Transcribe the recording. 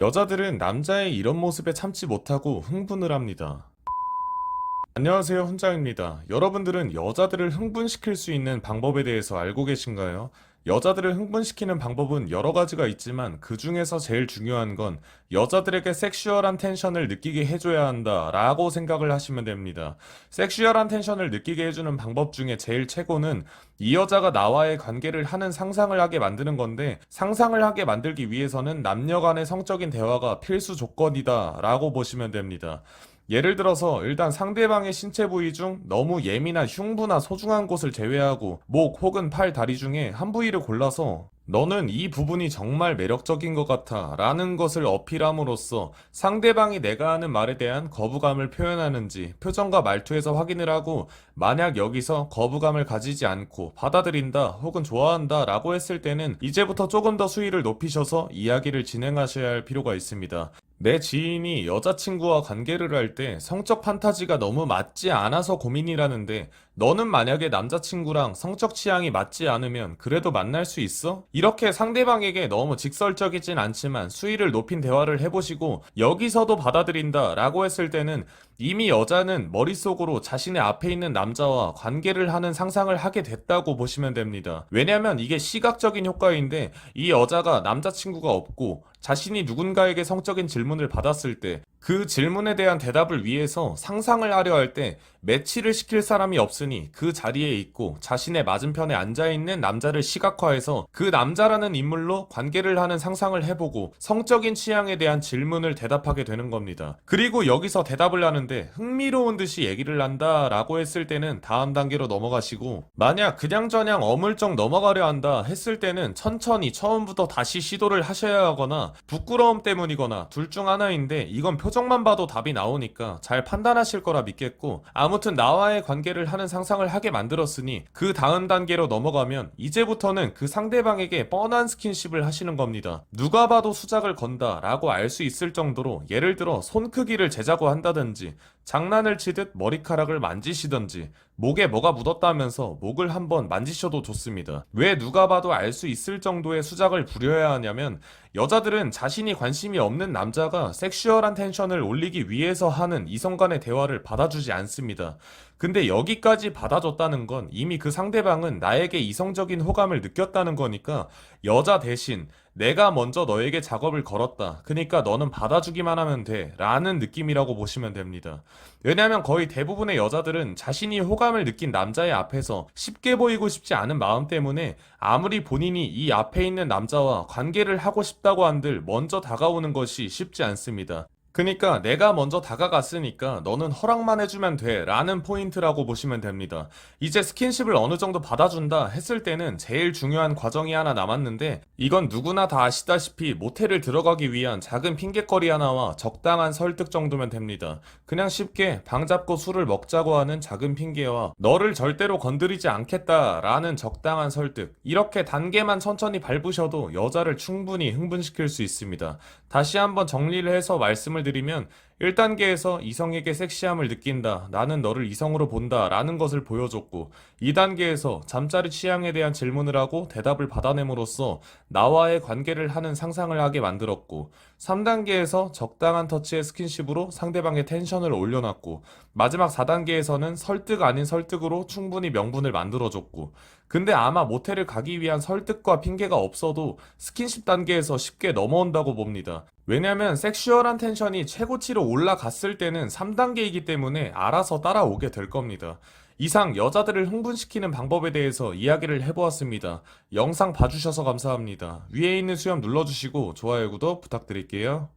여자들은 남자의 이런 모습에 참지 못하고 흥분을 합니다. 안녕하세요, 훈장입니다. 여러분들은 여자들을 흥분시킬 수 있는 방법에 대해서 알고 계신가요? 여자들을 흥분시키는 방법은 여러 가지가 있지만 그 중에서 제일 중요한 건 여자들에게 섹슈얼한 텐션을 느끼게 해줘야 한다 라고 생각을 하시면 됩니다. 섹슈얼한 텐션을 느끼게 해주는 방법 중에 제일 최고는 이 여자가 나와의 관계를 하는 상상을 하게 만드는 건데 상상을 하게 만들기 위해서는 남녀 간의 성적인 대화가 필수 조건이다 라고 보시면 됩니다. 예를 들어서 일단 상대방의 신체 부위 중 너무 예민한 흉부나 소중한 곳을 제외하고 목 혹은 팔, 다리 중에 한 부위를 골라서 너는 이 부분이 정말 매력적인 것 같아 라는 것을 어필함으로써 상대방이 내가 하는 말에 대한 거부감을 표현하는지 표정과 말투에서 확인을 하고 만약 여기서 거부감을 가지지 않고 받아들인다 혹은 좋아한다 라고 했을 때는 이제부터 조금 더 수위를 높이셔서 이야기를 진행하셔야 할 필요가 있습니다. 내 지인이 여자친구와 관계를 할 때 성적 판타지가 너무 맞지 않아서 고민이라는데 너는 만약에 남자친구랑 성적 취향이 맞지 않으면 그래도 만날 수 있어? 이렇게 상대방에게 너무 직설적이진 않지만 수위를 높인 대화를 해보시고 여기서도 받아들인다 라고 했을 때는 이미 여자는 머릿속으로 자신의 앞에 있는 남자와 관계를 하는 상상을 하게 됐다고 보시면 됩니다. 왜냐면 이게 시각적인 효과인데 이 여자가 남자친구가 없고 자신이 누군가에게 성적인 질문을 받았을 때그 질문에 대한 대답을 위해서 상상을 하려 할 때 매치를 시킬 사람이 없으니 그 자리에 있고 자신의 맞은편에 앉아있는 남자를 시각화해서 그 남자라는 인물로 관계를 하는 상상을 해보고 성적인 취향에 대한 질문을 대답하게 되는 겁니다. 그리고 여기서 대답을 하는데 흥미로운 듯이 얘기를 한다 라고 했을 때는 다음 단계로 넘어가시고 만약 그냥저냥 어물쩍 넘어가려 한다 했을 때는 천천히 처음부터 다시 시도를 하셔야 하거나 부끄러움 때문이거나 둘 중 하나인데 이건 표 정만 봐도 답이 나오니까 잘 판단하실 거라 믿겠고 아무튼 나와의 관계를 하는 상상을 하게 만들었으니 그 다음 단계로 넘어가면 이제부터는 그 상대방에게 뻔한 스킨십을 하시는 겁니다. 누가 봐도 수작을 건다 라고 알 수 있을 정도로 예를 들어 손 크기를 재자고 한다든지 장난을 치듯 머리카락을 만지시던지 목에 뭐가 묻었다면서 목을 한번 만지셔도 좋습니다. 왜 누가 봐도 알 수 있을 정도의 수작을 부려야 하냐면 여자들은 자신이 관심이 없는 남자가 섹슈얼한 텐션을 올리기 위해서 하는 이성 간의 대화를 받아주지 않습니다. 근데 여기까지 받아줬다는 건 이미 그 상대방은 나에게 이성적인 호감을 느꼈다는 거니까 여자 대신 내가 먼저 너에게 작업을 걸었다. 그니까 너는 받아주기만 하면 돼. 라는 느낌이라고 보시면 됩니다. 왜냐하면 거의 대부분의 여자들은 자신이 호감을 느낀 남자의 앞에서 쉽게 보이고 싶지 않은 마음 때문에 아무리 본인이 이 앞에 있는 남자와 관계를 하고 싶다고 한들 먼저 다가오는 것이 쉽지 않습니다. 그니까 내가 먼저 다가갔으니까 너는 허락만 해주면 돼 라는 포인트라고 보시면 됩니다. 이제 스킨십을 어느 정도 받아준다 했을 때는 제일 중요한 과정이 하나 남았는데 이건 누구나 다 아시다시피 모텔을 들어가기 위한 작은 핑계거리 하나와 적당한 설득 정도면 됩니다. 그냥 쉽게 방 잡고 술을 먹자고 하는 작은 핑계와 너를 절대로 건드리지 않겠다 라는 적당한 설득 이렇게 단계만 천천히 밟으셔도 여자를 충분히 흥분시킬 수 있습니다. 다시 한번 정리를 해서 말씀을 드리면 1단계에서 이성에게 섹시함을 느낀다. 나는 너를 이성으로 본다. 라는 것을 보여줬고, 2단계에서 잠자리 취향에 대한 질문을 하고 대답을 받아냄으로써 나와의 관계를 하는 상상을 하게 만들었고, 3단계에서 적당한 터치의 스킨십으로 상대방의 텐션을 올려놨고, 마지막 4단계에서는 설득 아닌 설득으로 충분히 명분을 만들어줬고, 근데 아마 모텔을 가기 위한 설득과 핑계가 없어도 스킨십 단계에서 쉽게 넘어온다고 봅니다. 왜냐면 섹슈얼한 텐션이 최고치로 올라갔을 때는 3단계이기 때문에 알아서 따라오게 될 겁니다. 이상 여자들을 흥분시키는 방법에 대해서 이야기를 해보았습니다. 영상 봐주셔서 감사합니다. 위에 있는 수염 눌러주시고 좋아요, 구독 부탁드릴게요.